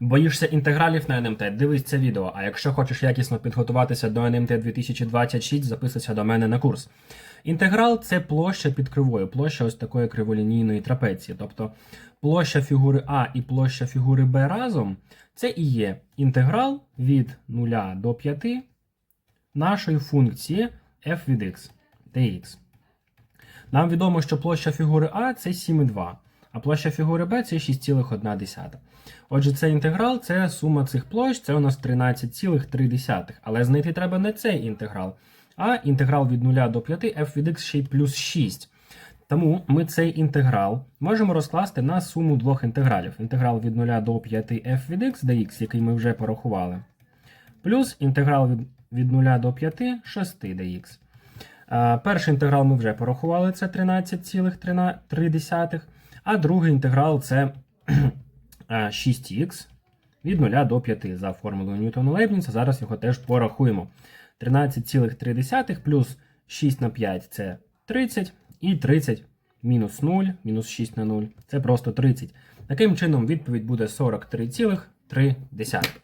Боїшся інтегралів на НМТ? Дивись це відео. А якщо хочеш якісно підготуватися до НМТ 2026, записуйся до мене на курс. Інтеграл це площа під кривою, площа ось такої криволінійної трапеції. Тобто площа фігури А і площа фігури Б разом це і є інтеграл від 0 до 5 нашої функції f від x dx. Нам відомо, що площа фігури А це 7,2, а площа фігури Б це 6,1. Отже, цей інтеграл це сума цих площ, це у нас 13,3. Але знайти треба не цей інтеграл, а інтеграл від 0 до 5 f від x ще й плюс 6. Тому ми цей інтеграл можемо розкласти на суму двох інтегралів. Інтеграл від 0 до 5 f від x dx, який ми вже порахували, плюс інтеграл від, від 0 до 5 6 dx. Перший інтеграл ми вже порахували, це 13,3, а другий інтеграл це 6х від 0 до 5 за формулою Ньютона Лейбніца. Зараз його теж порахуємо. 13,3 плюс 6 на 5 це 30, і 30 мінус 0, мінус 6 на 0 це просто 30. Таким чином, відповідь буде 43,3.